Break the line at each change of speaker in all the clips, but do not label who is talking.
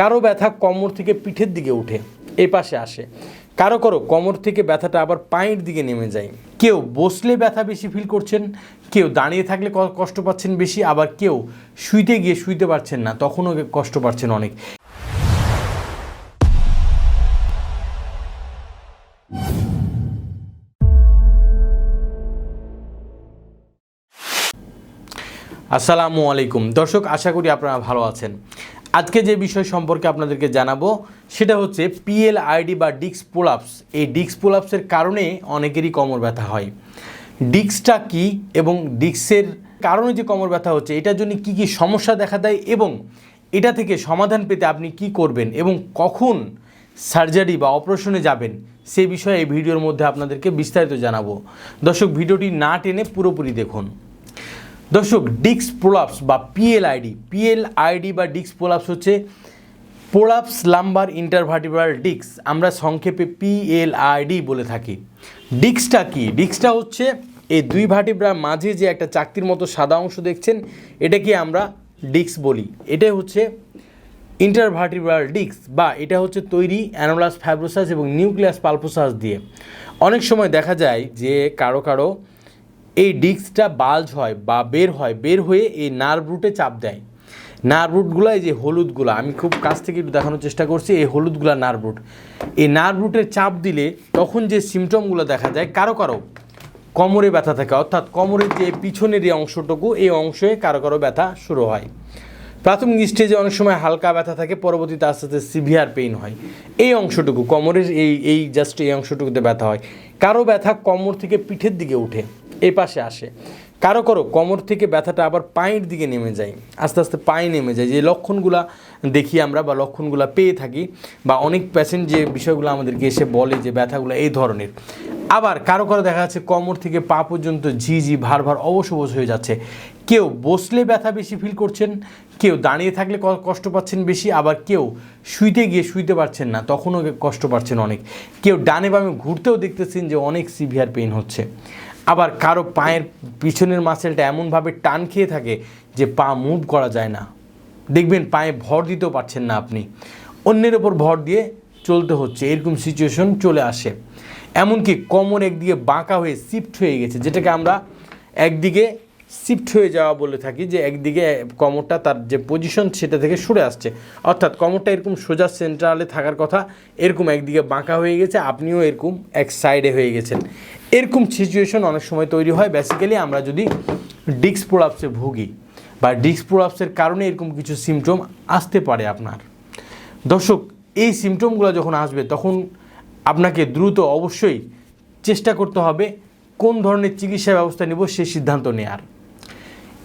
কারো ব্যথা কোমর থেকে পিঠের দিকে উঠে এ পাশে আসে কারো কারো কোমর থেকে ব্যথাটা আবার পায়ের দিকে নেমে যায় কেউ বসলে ব্যথা বেশি ফিল করছেন কেউ দাঁড়িয়ে থাকলে কষ্ট পাচ্ছেন বেশি আবার কেউ শুইতে গিয়ে শুইতে পারছেন না তখনও কষ্ট পাচ্ছেন অনেক আসসালামু আলাইকুম দর্শক আশা করি আপনারা ভালো আছেন আজকে যে বিষয় সম্পর্কে আপনাদেরকে জানাবো সেটা হচ্ছে পিএল আইডি বা ডিক্স পোলাপস এই ডিক্স পোলাপসের কারণে অনেকেরই কোমর ব্যথা হয় ডিক্সটা কি এবং ডিক্সের কারণে যে কোমর ব্যথা হচ্ছে এটার জন্য কি কি সমস্যা দেখা দেয় এবং এটা থেকে সমাধান পেতে আপনি কি করবেন এবং কখন সার্জারি বা অপারেশনে যাবেন সে বিষয়ে এই ভিডিওর মধ্যে আপনাদেরকে বিস্তারিত জানাবো দর্শক ভিডিওটি না টেনে পুরোপুরি দেখুন দর্শক ডিক্স প্রোলাপস বা পিএলআইডি আইডি বা ডিক্স প্রোলাপস হচ্ছে প্রোলাপস লাম্বার ইন্টারভার্টিব্রাল ডিক্স আমরা সংক্ষেপে পিএলআইডি বলে থাকি ডিক্সটা কি ডিক্সটা হচ্ছে এই দুই ভার্টিব্রার মাঝে যে একটা চাকতির মতো সাদা অংশ দেখছেন এটাকে আমরা ডিক্স বলি এটাই হচ্ছে ইন্টারভার্টিব্রাল ডিক্স বা এটা হচ্ছে তৈরি অ্যানোলাস ফ্যাব্রোসাস এবং নিউক্লিয়াস পালপোসাস দিয়ে অনেক সময় দেখা যায় যে কারো কারো এই ডিস্কটা বাল্জ হয় বা বের হয় বের হয়ে এই নার্ভ রুটে চাপ দেয় নার্ভ রুটগুলো এই যে হলুদগুলো আমি খুব কাছ থেকে একটু দেখানোর চেষ্টা করছি এই হলুদগুলো নার্ভ রুট এই নার্ভ রুটের চাপ দিলে তখন যে সিমটমগুলো দেখা যায় কারো কারো কোমরে ব্যথা থাকে অর্থাৎ কোমরের যে পিছনের এই অংশটুকু এই অংশে কারো কারো ব্যথা শুরু হয় প্রাথমিক স্টেজে অনেক সময় হালকা ব্যথা থাকে পরবর্তীতে আস্তে আস্তে সিভিয়ার পেইন হয় এই অংশটুকু কোমরের এই এই জাস্ট এই অংশটুকুতে ব্যথা হয় কারো ব্যথা কোমর থেকে পিঠের দিকে উঠে এ পাশে আসে কারো কারো কোমর থেকে ব্যথাটা আবার পায়ের দিকে নেমে যায় আস্তে আস্তে পায়ে নেমে যায় যে লক্ষণগুলা দেখি আমরা বা লক্ষণগুলা পেয়ে থাকি বা অনেক প্যাশেন্ট যে বিষয়গুলো আমাদেরকে এসে বলে যে ব্যথাগুলো এই ধরনের আবার কারো কারো দেখা যাচ্ছে কোমর থেকে পা পর্যন্ত ঝি ঝি ভার ভার অবশ অবশ হয়ে যাচ্ছে কেউ বসলে ব্যথা বেশি ফিল করছেন কেউ দাঁড়িয়ে থাকলে কষ্ট পাচ্ছেন বেশি আবার কেউ শুইতে গিয়ে শুইতে পারছেন না তখনও কষ্ট পাচ্ছেন অনেক কেউ ডানে বামে ঘুরতেও দেখতেছেন যে অনেক সিভিয়ার পেইন হচ্ছে আবার কারো পায়ের পিছনের মাসেলটা এমনভাবে টান খেয়ে থাকে যে পা মুভ করা যায় না দেখবেন পায়ে ভর দিতেও পারছেন না আপনি অন্যের ওপর ভর দিয়ে চলতে হচ্ছে এরকম সিচুয়েশন চলে আসে এমনকি কোমর একদিকে বাঁকা হয়ে শিফট হয়ে গেছে যেটাকে আমরা একদিকে শিফট হয়ে যাওয়া বলে থাকি যে একদিকে কোমরটা তার যে পজিশন সেটা থেকে সরে আসছে অর্থাৎ কোমরটা এরকম সোজা সেন্ট্রালে থাকার কথা এরকম একদিকে বাঁকা হয়ে গেছে আপনিও এরকম এক সাইডে হয়ে গেছেন এরকম সিচুয়েশন অনেক সময় তৈরি হয় বেসিক্যালি আমরা যদি ডিস্ক প্রোলাপসে ভুগি বা ডিস্ক প্রোলাপসের কারণে এরকম কিছু সিমটম আসতে পারে আপনার দর্শক এই সিমটমগুলো যখন আসবে তখন আপনাকে দ্রুত অবশ্যই চেষ্টা করতে হবে কোন ধরনের চিকিৎসা ব্যবস্থা নেব সেই সিদ্ধান্ত নেয়ার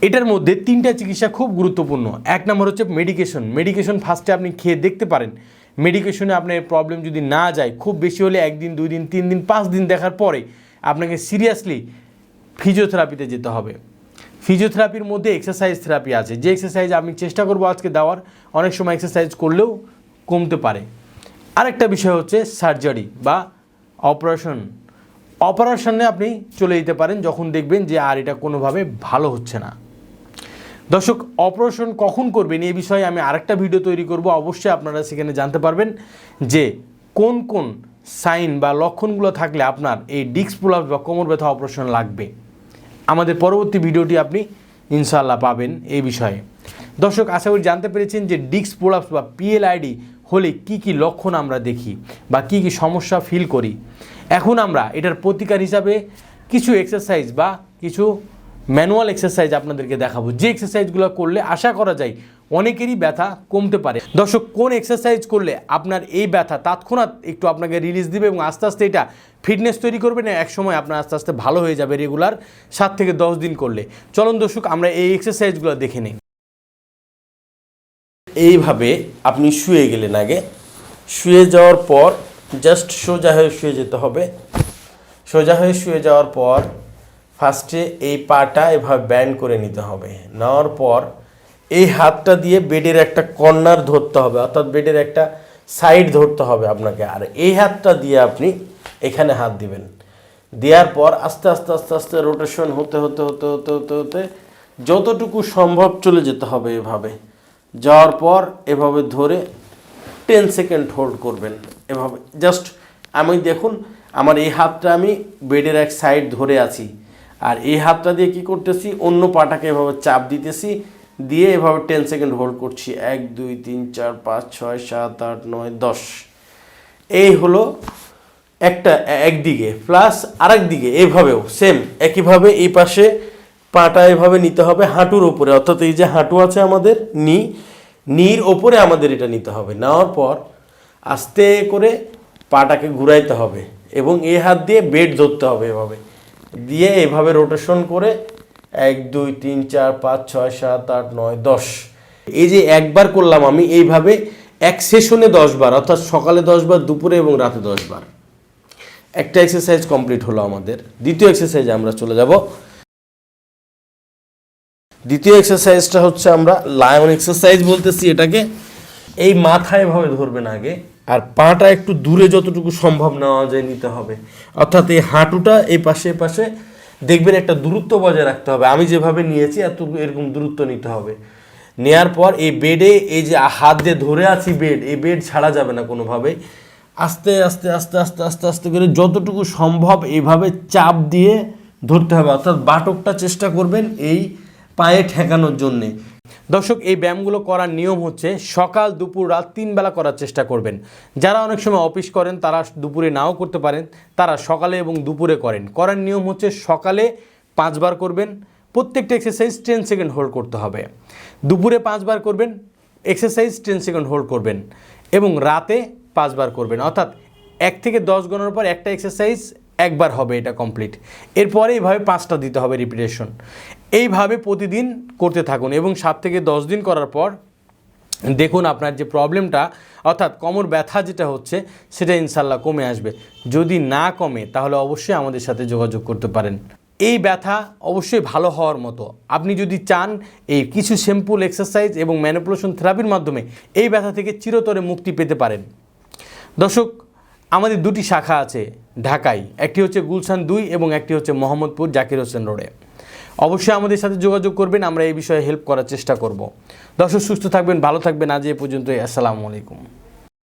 এটার মধ্যে তিনটা চিকিৎসা খুব গুরুত্বপূর্ণ এক নম্বর হচ্ছে মেডিকেশন মেডিকেশন ফার্স্টে আপনি খেয়ে দেখতে পারেন মেডিকেশনে আপনার প্রবলেম যদি না যায় খুব বেশি হলে একদিন দুই দিন তিন দিন পাঁচ দিন দেখার পরে আপনাকে সিরিয়াসলি ফিজিওথেরাপিতে যেতে হবে ফিজিওথেরাপির মধ্যে এক্সারসাইজ থেরাপি আছে যে এক্সারসাইজ আমি চেষ্টা করব আজকে দেওয়ার অনেক সময় এক্সারসাইজ করলেও কমতে পারে আরেকটা বিষয় হচ্ছে সার্জারি বা অপারেশন অপারেশনে আপনি চলে যেতে পারেন যখন দেখবেন যে আর এটা কোনোভাবে ভালো হচ্ছে না দর্শক অপারেশন কখন করবেন এই বিষয়ে আমি আরেকটা ভিডিও তৈরি করব অবশ্যই আপনারা সেখানে জানতে পারবেন যে কোন কোন সাইন বা লক্ষণগুলো থাকলে আপনার এই ডিস্ক প্রোলাপস বা কোমর ব্যথা অপারেশন লাগবে আমাদের পরবর্তী ভিডিওটি আপনি ইনশাল্লাহ পাবেন এই বিষয়ে দর্শক আশা করি জানতে পেরেছেন যে ডিস্ক প্রোলাপস বা পিএলআইডি হলে কি কি লক্ষণ আমরা দেখি বা কি কি সমস্যা ফিল করি এখন আমরা এটার প্রতিকার হিসাবে কিছু এক্সারসাইজ বা কিছু ম্যানুয়াল এক্সারসাইজ আপনাদেরকে দেখাবো যে এক্সারসাইজগুলো করলে আশা করা যায় অনেকেরই ব্যথা কমতে পারে দর্শক কোন এক্সারসাইজ করলে আপনার এই ব্যথা তৎক্ষণাৎ একটু আপনাকে রিলিজ দিবে এবং আস্তে আস্তে এটা ফিটনেস তৈরি করবে না একসময় আপনার আস্তে আস্তে ভালো হয়ে যাবে রেগুলার সাত থেকে দশ দিন করলে চলন দর্শক আমরা এই এক্সারসাইজগুলো দেখে নিই এইভাবে আপনি শুয়ে গেলেন আগে শুয়ে যাওয়ার পর জাস্ট সোজা হয়ে শুয়ে যেতে হবে সোজা হয়ে শুয়ে যাওয়ার পর ফার্স্টে এই পাটা এভাবে ব্যান্ড করে নিতে হবে নেওয়ার পর এই হাতটা দিয়ে বেডের একটা কর্নার ধরতে হবে অর্থাৎ বেডের একটা সাইড ধরতে হবে আপনাকে আর এই হাতটা দিয়ে আপনি এখানে হাত দিবেন দেওয়ার পর আস্তে আস্তে আস্তে আস্তে রোটেশন হতে হতে হতে হতে হতে হতে যতটুকু সম্ভব চলে যেতে হবে এভাবে যাওয়ার পর এভাবে ধরে টেন সেকেন্ড হোল্ড করবেন এভাবে জাস্ট আমি দেখুন আমার এই হাতটা আমি বেডের এক সাইড ধরে আছি আর এই হাতটা দিয়ে কি করতেছি অন্য পাটাকে এভাবে চাপ দিতেছি দিয়ে এভাবে টেন সেকেন্ড হোল্ড করছি এক দুই তিন চার পাঁচ ছয় সাত আট নয় দশ এই হলো একটা একদিকে প্লাস আরেক দিকে এভাবেও সেম একইভাবে এই পাশে পাটা এভাবে নিতে হবে হাঁটুর ওপরে অর্থাৎ এই যে হাঁটু আছে আমাদের নি নির ওপরে আমাদের এটা নিতে হবে নেওয়ার পর আস্তে করে পাটাকে ঘুরাইতে হবে এবং এ হাত দিয়ে বেড ধরতে হবে এভাবে দিয়ে এভাবে রোটেশন করে এক দুই তিন চার পাঁচ ছয় সাত আট নয় দশ এই যে একবার করলাম আমি এইভাবে এক সেশনে দশবার অর্থাৎ সকালে দশবার দুপুরে এবং রাতে দশবার একটা এক্সারসাইজ কমপ্লিট হলো আমাদের দ্বিতীয় এক্সারসাইজ আমরা চলে যাব দ্বিতীয় এক্সারসাইজটা হচ্ছে আমরা লায়ন এক্সারসাইজ বলতেছি এটাকে এই মাথায় এভাবে ধরবেন আগে আর পাটা একটু দূরে যতটুকু সম্ভব নেওয়া যায় নিতে হবে অর্থাৎ এই হাঁটুটা এই পাশে পাশে দেখবেন একটা দূরত্ব বজায় রাখতে হবে আমি যেভাবে নিয়েছি এত এরকম দূরত্ব নিতে হবে নেয়ার পর এই বেডে এই যে হাত দিয়ে ধরে আছি বেড এই বেড ছাড়া যাবে না কোনোভাবেই আস্তে আস্তে আস্তে আস্তে আস্তে আস্তে করে যতটুকু সম্ভব এইভাবে চাপ দিয়ে ধরতে হবে অর্থাৎ বাটকটা চেষ্টা করবেন এই পায়ে ঠেকানোর জন্যে দর্শক এই ব্যায়ামগুলো করার নিয়ম হচ্ছে সকাল দুপুর রাত তিন বেলা করার চেষ্টা করবেন যারা অনেক সময় অফিস করেন তারা দুপুরে নাও করতে পারেন তারা সকালে এবং দুপুরে করেন করার নিয়ম হচ্ছে সকালে পাঁচবার করবেন প্রত্যেকটা এক্সারসাইজ টেন সেকেন্ড হোল্ড করতে হবে দুপুরে পাঁচবার করবেন এক্সারসাইজ টেন সেকেন্ড হোল্ড করবেন এবং রাতে পাঁচবার করবেন অর্থাৎ এক থেকে দশ গণের পর একটা এক্সারসাইজ একবার হবে এটা কমপ্লিট এরপরে এইভাবে পাঁচটা দিতে হবে রিপিটেশন এইভাবে প্রতিদিন করতে থাকুন এবং সাত থেকে দশ দিন করার পর দেখুন আপনার যে প্রবলেমটা অর্থাৎ কোমর ব্যথা যেটা হচ্ছে সেটা ইনশাল্লাহ কমে আসবে যদি না কমে তাহলে অবশ্যই আমাদের সাথে যোগাযোগ করতে পারেন এই ব্যথা অবশ্যই ভালো হওয়ার মতো আপনি যদি চান এই কিছু শ্যাম্পুল এক্সারসাইজ এবং ম্যানিপুলেশন থেরাপির মাধ্যমে এই ব্যথা থেকে চিরতরে মুক্তি পেতে পারেন দর্শক আমাদের দুটি শাখা আছে ঢাকায় একটি হচ্ছে গুলশান দুই এবং একটি হচ্ছে মোহাম্মদপুর জাকির হোসেন রোডে অবশ্যই আমাদের সাথে যোগাযোগ করবেন আমরা এই বিষয়ে হেল্প করার চেষ্টা করব দর্শক সুস্থ থাকবেন ভালো থাকবেন আজ এ পর্যন্তই আসসালামু আলাইকুম